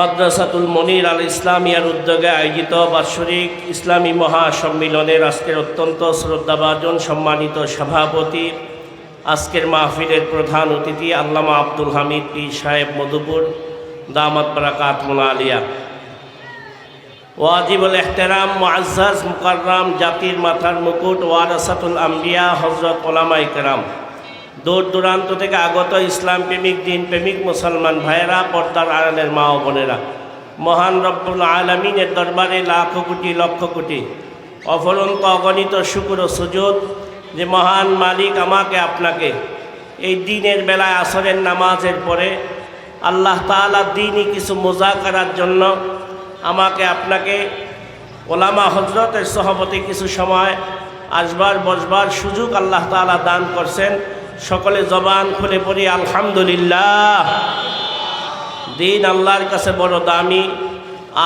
মাদ্রাসাতুল মনির আল ইসলামিয়ার উদ্যোগে আয়োজিত বাৎসরিক ইসলামী মহাসম্মিলনের আজকের অত্যন্ত শ্রদ্ধাভাজন সম্মানিত সভাপতি, আজকের মাহফিলের প্রধান অতিথি আল্লামা আব্দুল হামিদ পি সাহেব মধুপুর, দামাত বারাকাত আলিয়া। ওয়াজিবুল এহতেরাম মুআজ্জাজ মুকাররাম জাতির মাথার মুকুট ওয়ারাসাতুল আম্বিয়া হজরত ওলামা ইকরাম দূর দূরান্ত থেকে আগত ইসলাম প্রেমিক, দিন প্রেমিক, মুসলমান ভাইয়েরা, পর্দার আড়ালের মা ও বোনেরা। মহান রব্বুল আলমিনের দরবারে লাখ কোটি, লক্ষ কোটি অফরন্ত অগণিত শুকুর সুযোগ যে মহান মালিক আমাকে, আপনাকে এই দিনের বেলায় আসরের নামাজের পরে আল্লাহ তাআলা দিনই কিছু মোজা করার জন্য আমাকে, আপনাকে ওলামা হজরতের সহমতে কিছু সময় আসবার, বসবার সুযোগ আল্লাহ তাআলা দান করছেন। সকলে জবান খুলে পড়ি আলহামদুলিল্লাহ। দিন আল্লাহর কাছে বড় দামি,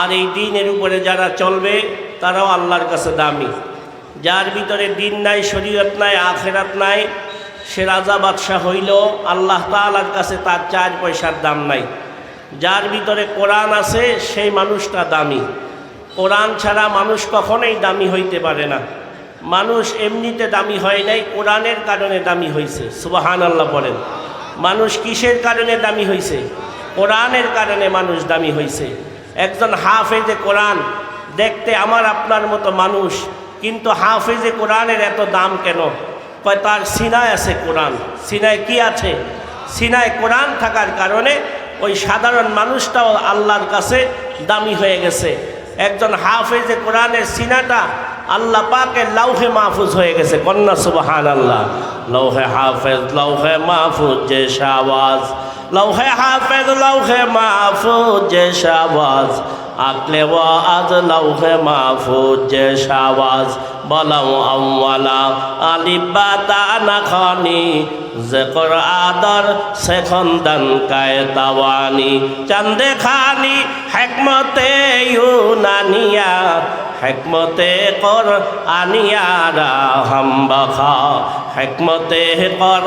আর এই দিনের উপরে যারা চলবে, তারাও আল্লাহর কাছে দামি। যার ভিতরে দিন নাই, শরীয়ত নাই, আখেরাত নাই, সে রাজা বাদশাহ হইল আল্লাহ তালার কাছে তার চার পয়সার দাম নাই। যার ভিতরে কোরআন আছে, সেই মানুষটা দামি। কোরআন ছাড়া মানুষ কখনোই দামি হইতে পারে না। মানুষ এমনিতে দামি হয় নাই, কোরআনের কারণে দামি হয়েছে সুবাহান আল্লাহ বলেন। মানুষ কিসের কারণে দামি হয়েছে কোরআনের কারণে মানুষ দামি হয়েছে একজন হাফেজে কোরআন দেখতে আমার আপনার মতো মানুষ, কিন্তু হাফেজে কোরআনের এত দাম কেন? কয়, তার সিনায় আছে কোরআন। সিনায় কি আছে? সিনায় কোরআন থাকার কারণে ওই সাধারণ মানুষটাও আল্লাহর কাছে দামি হয়ে গেছে। একজন হাফেজে কোরআনের সিনাটা আল্লাহ পাকের লৌহে মাহফুজ হয়ে গেছে, কন্যা সুবাহান আল্লাহ লৌহে হাফেজ লৌহে মাহফুজ, যে শাহবাজ। লৌহে হাফেজ লৌহে মাহফুজ, যে শাহবাজ। আকলে আজ লৌহে মাহফুজ, যে শাহবাজ। বলাও আউ্লা আলিবা দানা খনি। যে কর আদর সেখন দান কায় তাওয়ানি। চান্দে খানি, হেকমতে ইউনানিয়া। হেকমতে কর আনিয়ারা হাম্বাখা হেকমতে কর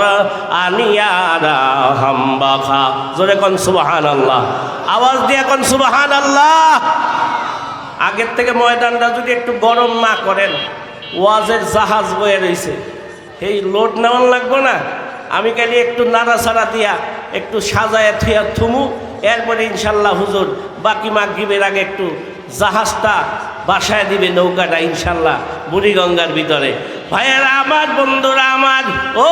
আনিয়ারা হাম্বাখা জোরে কোন সুবাহান আল্লাহ আওয়াজ দিয়ে কোন সুবাহান আল্লাহ আগের থেকে ময়দানটা যদি একটু গরম না করেন, ওয়াজের জাহাজ বয়ে রয়েছে এই লোড নেওয়ান লাগবো না? আমি খালি একটু নাড়াচাড়া দিয়া, একটু সাজায় থুয়া থুমু। এরপরে ইনশাল্লাহ হুজুর বাকি মাগরিবের আগে একটু জাহাজটা বাসায় দিবে নৌকাটা ইনশাল্লাহ বুড়িগঙ্গার ভিতরে। ভাইয়েরা, আমার বন্ধুরা, আমার, ও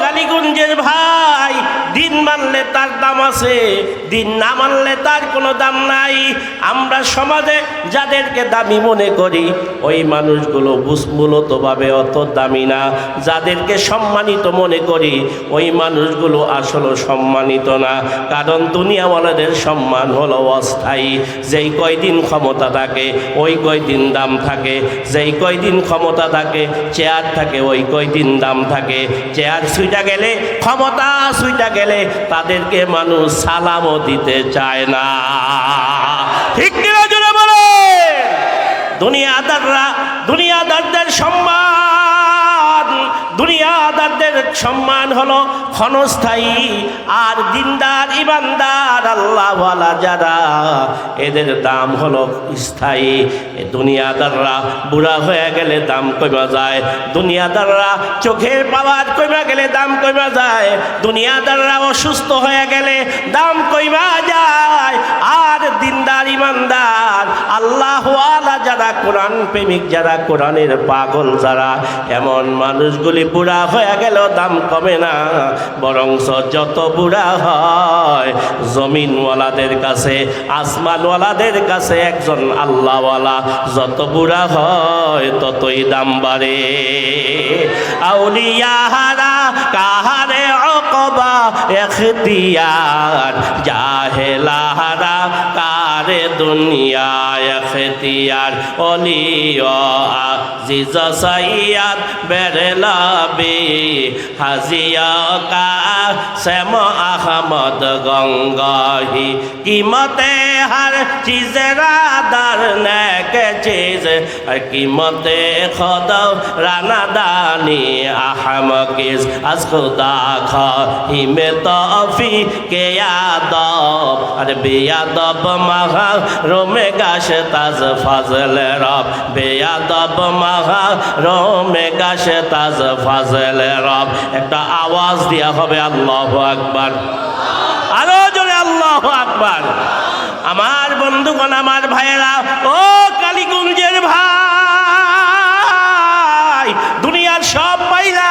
কালীগঞ্জের ভাই, দিন মানলে তার দাম আছে, দিন না মানলে তার কোনো দাম নাই। আমরা সমাজে যাদেরকে দামি মনে করি, ওই মানুষগুলো মূলতভাবে অত দামি না। যাদেরকে সম্মানিত মনে করি, ওই মানুষগুলো আসলে সম্মানিত না। কারণ দুনিয়াওয়ালাদের সম্মান হলো অস্থায়ী। যেই কয়দিন ক্ষমতা থাকে, ওই কয়দিন দাম থাকে। যেই কয়দিন ক্ষমতা থাকে, চেয়ার থাকে, ওই কয়দিন দাম থাকে। চেয়ার সুইটা গেলে, ক্ষমতা সুইটা গেলে তাদেরকে মানুষ সালামও দিতে চায় না। ঠিক কিনা বলে দুনিয়াদাররা, দুনিয়াদারদের সম্মান দুনিয়াদারদের সম্মান হলো ক্ষণস্থায়ী আর দিনদার, ইমানদার, আল্লাহওয়ালা যারা, এদের দাম হলো স্থায়ী। দুনিয়াদাররা বুড়া হয়ে গেলে দাম কমা যায়, দুনিয়াদাররা চোখের পাওয়ার কমা গেলে দাম কমা যায়, দুনিয়াদাররা অসুস্থ হয়ে গেলে দাম কমা যায়। আর দিনদার, ইমানদার, আল্লাহওয়ালা যারা, কোরআন প্রেমিক যারা, কোরআনের পাগল যারা, এমন মানুষগুলি বুড়া হয়ে গেল দাম কমে না। বরংস যত বুড়া হয়, জমিনওয়ালাদের কাছে, আসমানওয়ালাদের কাছে একজন আল্লাহওয়ালা। যত বুড়া হয়, ততই দাম বাড়ে। আউলিয়াহারা কাহারে অকবা, এখতিয়ার জাহেলাহারা কারে দুনিয়ায় ফেতিয়ার অলিয়া আজিজ বেরেলাবি, হাজিয়া কা শ্যাম আহমদ গঙ্গাহি, কিমতে হার চিজেরা দার নেকে চেয়েছে কি মতে খদাও রানা দানি আহমকিজ আজ খুদা খ হিমে তফি কে আদব, আর বেয়াদব মাহা রোমে গাছ তাজ ফাজল রব, বেয়াদব মাহা রোমে গাছ তাজ ফাজল রব, একটা আওয়াজ দিয়া হবে আল্লাহ আকবার। আরও জোরে আল্লাহ আকবার। আমার বন্ধুগণ, আমার ভাইয়েরা, ও কালীগঞ্জের ভাই। দুনিয়ার সব পাইলা,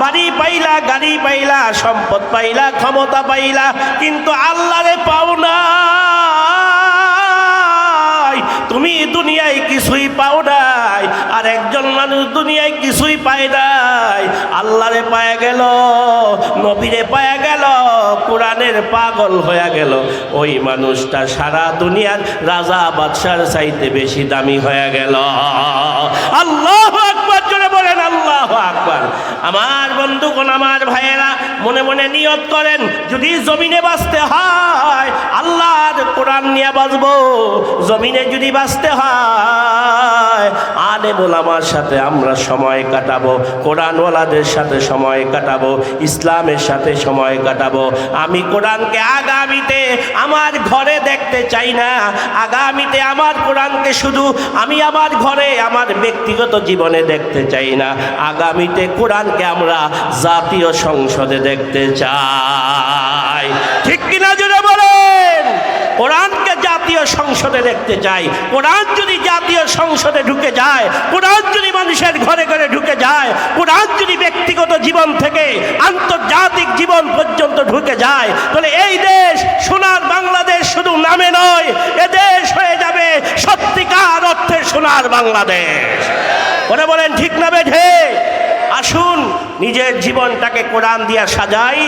বাড়ি পাইলা, গাড়ি পাইলা, সম্পদ পাইলা, ক্ষমতা পাইলা, কিন্তু আল্লাহরে পাও না তুমি দুনিয়ায় কিছুই পাও নাই, আর একজন মানুষ দুনিয়ায় কিছুই পায় নাই। আল্লাহরে পায়া গেল। নবীরে পায়া গেল, কোরআনের পাগল হয়ে গেল। ওই মানুষটা সারা দুনিয়ার রাজা বাদশার চাইতে বেশি দামি হয়ে গেল। আল্লাহ আকবর, জোরে বলেন আল্লাহ আকবর। আমার বন্ধুগণ, আমার ভাইয়েরা মনে মনে নিয়ত করেন, যদি জমিনে বাঁচতে হয়, আল্লাহর কোরআন নিয়ে বাঁচবো। জমিনে যদি বাঁচতে হয় আলে আমার সাথে আমরা সময় কাটাবো, কোরআনওয়ালাদের সাথে সময় কাটাবো, ইসলামের সাথে সময় কাটাবো। আমি কোরআনকে আগামীতে আমার ঘরে দেখতে চাই না, আগামীতে আমার কোরআনকে শুধু আমি আমার ঘরে, আমার ব্যক্তিগত জীবনে দেখতে চাই না। আগামীতে কোরআনকে আমরা জাতীয় সংসদে দেখতে চাই। ঠিক কিনা জুড়ে বলেন? কোরআনকে জাতীয় সংসদে দেখতে চাই। কোরআন যদি জাতীয় সংসদে ঢুকে যায়, কোরআন যদি মানুষের ঘরে ঘরে ঢুকে যায়, কোরআন যদি ব্যক্তিগত জীবন থেকে আন্তর্জাতিক জীবন পর্যন্ত ঢুকে যায়, তাহলে এই দেশ সোনার বাংলাদেশ শুধু নামে নয়, এ দেশ হয়ে যাবে সত্যিকার অর্থে সোনার বাংলাদেশ। মনে বলেন, ঠিক না বেঠে আসুন, নিজের জীবনটাকে কোরআন দিয়া সাজাই,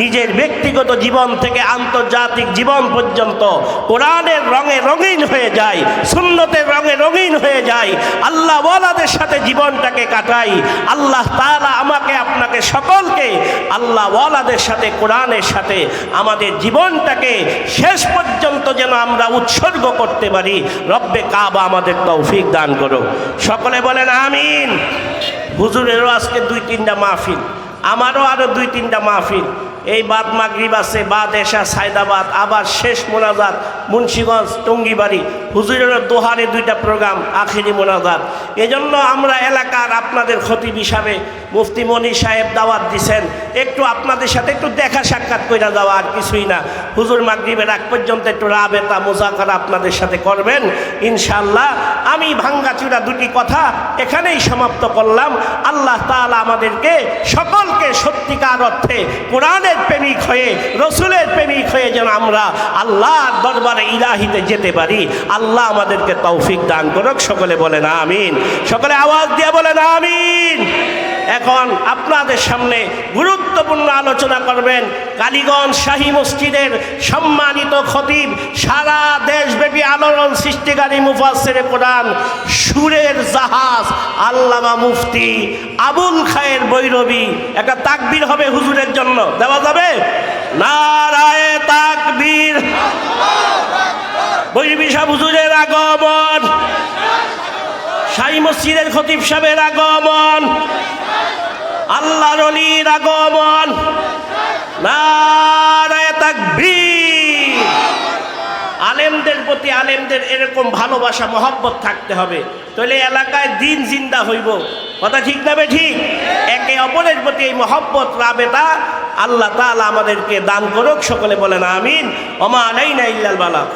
নিজের ব্যক্তিগত জীবন থেকে আন্তর্জাতিক জীবন পর্যন্ত কোরআনের রঙে রঙিন হয়ে যায়, সুন্নতের রঙে রঙিন হয়ে যায়, আল্লাহ ওয়ালাদের সাথে জীবনটাকে কাটাই, আল্লাহ তাআলা আমাকে, আপনাকে সকলকে আল্লাহ ওয়ালাদের সাথে, কোরআনের সাথে আমাদের জীবনটাকে শেষ পর্যন্ত যেন আমরা উৎসর্গ করতে পারি। রব্বে কাবা আমাদের তৌফিক দান করো সকলে বলেন, আমিন। হুজুরেরও আজকে দুই তিনটা মাহফিল আমারও আরও দুই তিনটা মাহফিল। এই বাদ মাগরিব আছে, বাদ এশা, সায়দাবাদ, আবার শেষ মোনাজাত মুন্সীগঞ্জ, টঙ্গিবাড়ি। হুজুরের দোহারে দুইটা প্রোগ্রাম, আখিরি মোনাজাত। এজন্য আমরা এলাকার আপনাদের খতিব হিসাবে মুফতি মনি সাহেব দাওয়াত দিছেন। একটু আপনাদের সাথে একটু দেখা সাক্ষাৎ করে যাওয়া আর কিছুই না। হুজুর মাগরিবের আগ পর্যন্ত একটু রাবেতা, মোজাকারা আপনাদের সাথে করবেন। ইনশাল্লাহ আমি ভাঙ্গাচুরা দুটি কথা এখানেই সমাপ্ত করলাম। আল্লাহ তাআলা আমাদেরকে সকলকে সত্যিকার অর্থে কোরআনের প্রেমিক হয়ে, রসুলের প্রেমিক হয়ে যেন আমরা আল্লাহর দরবারে ইলাহিতে যেতে পারি। আল্লাহ আমাদেরকে তৌফিক দান করুক। সকলে বলেন আমিন। সকলে আওয়াজ দিয়ে বলেন আমিন। এখন আপনাদের সামনে গুরুত্বপূর্ণ আলোচনা করবেন কালীগঞ্জ শাহী মসজিদের সম্মানিত খতিব, সারা দেশব্যাপী আলোড়ন সৃষ্টিকারী মুফাসের কোরআন, সুরের জাহাজ, আল্লামা মুফতি আবুল খায়ের বৈরবী। একটা তাকবির হবে হুজুরের জন্য। দেওয়া যাবে? নারায়ে তাকবীর। বৈরবী সাহেব, হুজুরের আগমন। শাহী মসজিদের খতিব সাহেবের আগমন। আল্লাহর অলির আগমন। আলেমদের প্রতি আলেমদের এরকম ভালোবাসা, মহব্বত থাকতে হবে। তাহলে এলাকায় দিন জিন্দা হইব। কথা ঠিক নাবে ঠিক? একে অপরের প্রতি এই মহব্বত, রাবেতা আল্লাহ তাআলা আমাদেরকে দান করুক, সকলে বলেন আমিন। ওমা আলাইনা ইল্লাল বালা।